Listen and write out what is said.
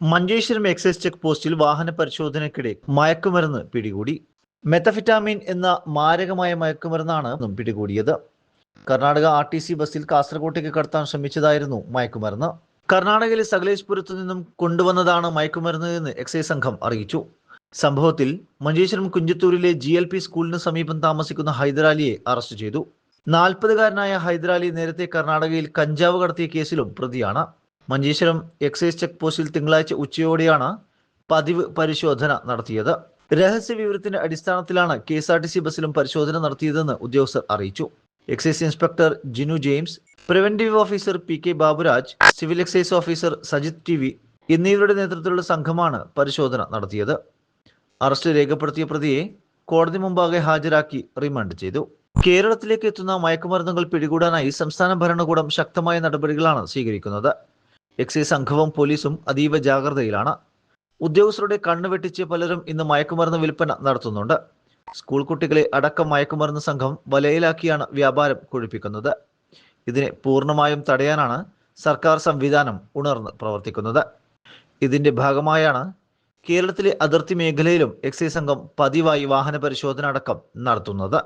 Manjeshwaram excise check പോസ്റ്റിൽ വാഹന പരിശോധനയ്ക്കിടെ മയക്കുമരുന്ന് പിടികൂടി. മെത്തഫിറ്റാമിൻ എന്ന മാരകമായ മയക്കുമരുന്നാണ് പിടികൂടിയത്. കർണാടക ആർ ടി സി ബസ്സിൽ കാസർഗോട്ടേക്ക് കടത്താൻ ശ്രമിച്ചതായിരുന്നു മയക്കുമരുന്ന്. കർണാടകയിലെ സകലേശ്പുരത്തു നിന്നും കൊണ്ടുവന്നതാണ് മയക്കുമരുന്ന് എന്ന് എക്സൈസ് സംഘം അറിയിച്ചു. സംഭവത്തിൽ മഞ്ചേശ്വരം കുഞ്ചത്തൂരിലെ ജി എൽ പി സ്കൂളിന് സമീപം താമസിക്കുന്ന ഹൈദരാലിയെ അറസ്റ്റ് ചെയ്തു. നാൽപ്പതുകാരനായ ഹൈദരാലി നേരത്തെ കർണാടകയിൽ കഞ്ചാവ് കടത്തിയ കേസിലും പ്രതിയാണ്. മഞ്ചേശ്വരം എക്സൈസ് ചെക്ക് പോസ്റ്റിൽ തിങ്കളാഴ്ച ഉച്ചയോടെയാണ് പതിവ് പരിശോധന നടത്തിയത്. രഹസ്യ വിവരത്തിന്റെ അടിസ്ഥാനത്തിലാണ് K S R T C ബസ്സിലും പരിശോധന നടത്തിയതെന്ന് ഉദ്യോഗസ്ഥർ അറിയിച്ചു. Excise inspector Jinu James preventive officer P K Baburaj civil excise officer Sajith T V എന്നിവരുടെ നേതൃത്വത്തിലുള്ള സംഘമാണ് പരിശോധന നടത്തിയത്. അറസ്റ്റ് രേഖപ്പെടുത്തിയ പ്രതിയെ കോടതി മുമ്പാകെ ഹാജരാക്കി റിമാൻഡ് ചെയ്തു. കേരളത്തിലേക്ക് എത്തുന്ന മയക്കുമരുന്നുകൾ പിടികൂടാനായി സംസ്ഥാന ഭരണകൂടം ശക്തമായ നടപടികളാണ് സ്വീകരിക്കുന്നത്. എക്സൈസ് സംഘവും പോലീസും അതീവ ജാഗ്രതയിലാണ്. ഉദ്യോഗസ്ഥരുടെ കണ്ണു വെട്ടിച്ച് പലരും ഇന്ന് മയക്കുമരുന്ന് വിൽപ്പന നടത്തുന്നുണ്ട്. സ്കൂൾ കുട്ടികളെ അടക്കം മയക്കുമരുന്ന് സംഘം വലയിലാക്കിയാണ് വ്യാപാരം കൊഴിപ്പിക്കുന്നത്. ഇതിനെ പൂർണമായും തടയാനാണ് സർക്കാർ സംവിധാനം ഉണർന്ന് പ്രവർത്തിക്കുന്നത്. ഇതിന്റെ ഭാഗമായാണ് കേരളത്തിലെ അതിർത്തി മേഖലയിലും എക്സൈസ് സംഘം പതിവായി വാഹന പരിശോധന അടക്കം നടത്തുന്നത്.